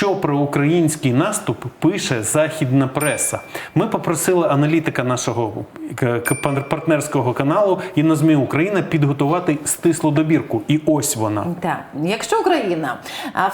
Що про український наступ пише західна преса? Ми попросили аналітика нашого к- партнерського каналу і на ЗМІ Україна підготувати стислу добірку. І ось вона. Так, якщо Україна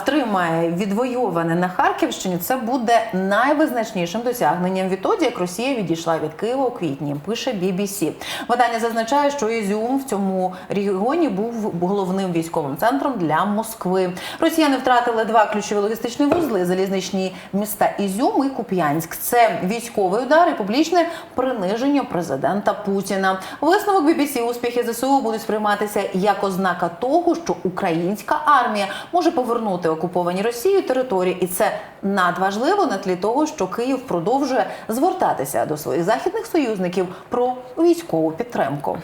втримає відвоюване на Харківщині, це буде найвизначнішим досягненням відтоді, як Росія відійшла від Києва у квітні. Пише BBC. Видання зазначає, що Ізюм в цьому регіоні був головним військовим центром для Москви. Росіяни втратили два ключові логістичні вузли: залізничні міста Ізюм і Куп'янськ. Це військовий удар і публічне приниження президента Путіна. Висновок BBC успіхи ЗСУ будуть сприйматися як ознака того, що українська армія може повернути окуповані Росією території, і це надважливо на тлі того, що Київ продовжує звертатися до своїх західних союзників про військову підтримку.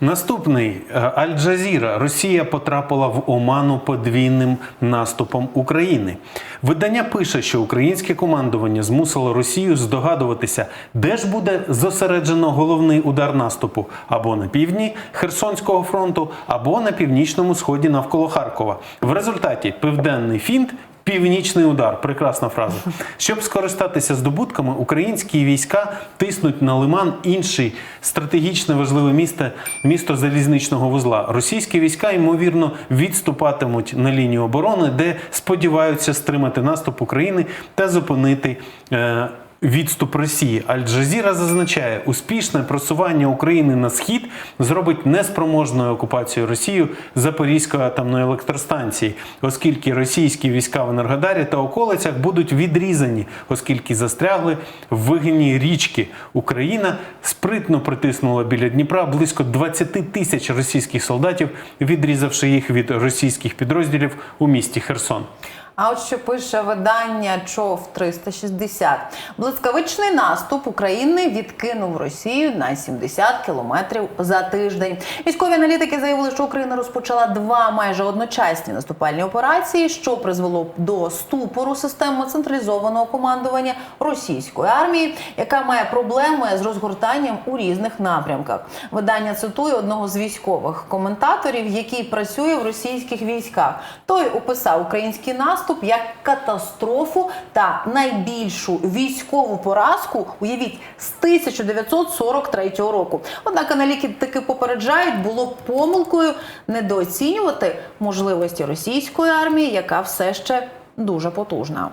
Наступний е, Аль-Джазіра. Росія потрапила в оману подвійним наступом України. Видання пише, що українське командування змусило Росію здогадуватися, де ж буде зосереджено головний удар наступу або на півдні Херсонського фронту, або на північному сході навколо Харкова. В результаті південний фінт Північний удар, прекрасна фраза. Щоб скористатися здобутками, українські війська тиснуть на лиман інший стратегічно важливе місто, місто залізничного вузла. Російські війська ймовірно відступатимуть на лінію оборони, де сподіваються стримати наступ України та зупинити. Е, Відступ Росії Аль-Джазіра зазначає, успішне просування України на схід зробить неспроможною окупацію Росією Запорізької атомної електростанції, оскільки російські війська в Енергодарі та околицях будуть відрізані, оскільки застрягли в вигині річки. Україна спритно притиснула біля Дніпра близько 20 тисяч російських солдатів, відрізавши їх від російських підрозділів у місті Херсон. А от що пише видання ЧОВ 360. Блискавичний наступ України відкинув Росію на 70 кілометрів за тиждень. Військові аналітики заявили, що Україна розпочала два майже одночасні наступальні операції, що призвело до ступору системи централізованого командування російської армії, яка має проблеми з розгортанням у різних напрямках. Видання цитує одного з військових коментаторів, який працює в російських військах. Той описав український наступ як катастрофу та найбільшу військову поразку, уявіть, з 1943 року. Однак аналітики попереджають, було помилкою недооцінювати можливості російської армії, яка все ще дуже потужна.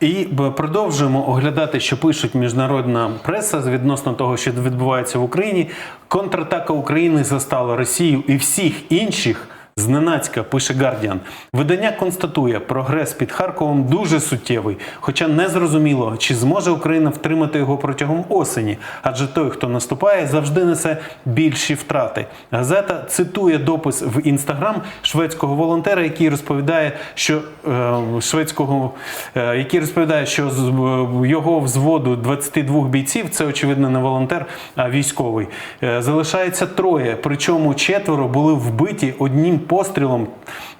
І продовжуємо оглядати, що пишуть міжнародна преса з відносно того, що відбувається в Україні. Контратака України застала Росію і всіх інших. Зненацька пише Гардіан. Видання констатує, прогрес під Харковом дуже суттєвий, хоча не зрозуміло, чи зможе Україна втримати його протягом осені, адже той, хто наступає, завжди несе більші втрати. Газета цитує допис в інстаграм шведського волонтера, який розповідає, що е, шведського, е, який розповідає, що з е, його взводу 22 бійців, це очевидно не волонтер, а військовий. Е, залишається троє, причому четверо були вбиті одним пострілом.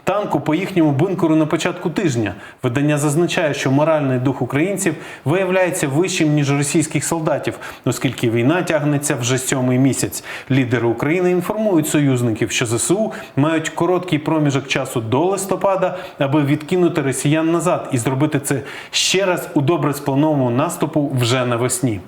Танку по їхньому бункеру на початку тижня видання зазначає, що моральний дух українців виявляється вищим ніж російських солдатів, оскільки війна тягнеться вже сьомий місяць. Лідери України інформують союзників, що ЗСУ мають короткий проміжок часу до листопада, аби відкинути росіян назад і зробити це ще раз у добре спланованому наступу вже навесні.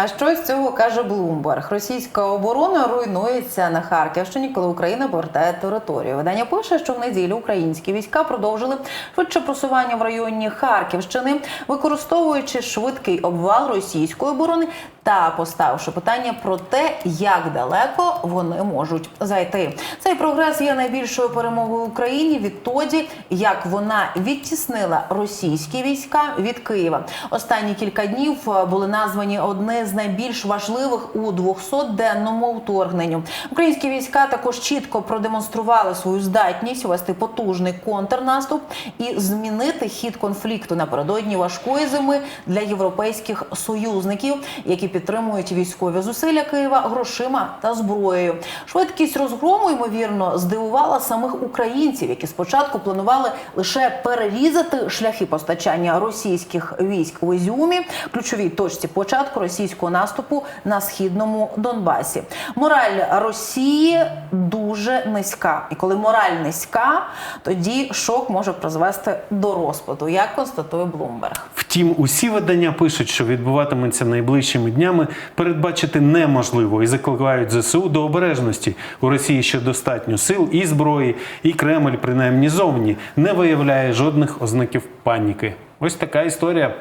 А що з цього каже Блумберг? Російська оборона руйнується на Харківщині, коли Україна повертає територію. Видання пише, що в неділю українські війська продовжили швидше просування в районі Харківщини, використовуючи швидкий обвал російської оборони та поставивши питання про те, як далеко вони можуть зайти. Цей прогрес є найбільшою перемогою Україні відтоді, як вона відтіснила російські війська від Києва. Останні кілька днів були названі одне з найбільш важливих у 200-денному вторгненню. Українські війська також чітко продемонстрували свою здатність вести потужний контрнаступ і змінити хід конфлікту напередодні важкої зими для європейських союзників, які підтримують військові зусилля Києва грошима та зброєю. Швидкість розгрому ймовірно здивувала самих українців, які спочатку планували лише перерізати шляхи постачання російських військ в Ізюмі, ключовій точці початку російського наступу на східному Донбасі. Мораль Росії дуже низька, і коли мораль низька, тоді шок може призвести до розпаду, як констатує Блумберг. Втім, усі видання пишуть, що відбуватиметься найближчими днями, передбачити неможливо і закликають ЗСУ до обережності. У Росії ще достатньо сил і зброї, і Кремль, принаймні зовні, не виявляє жодних ознаків паніки. Ось така історія.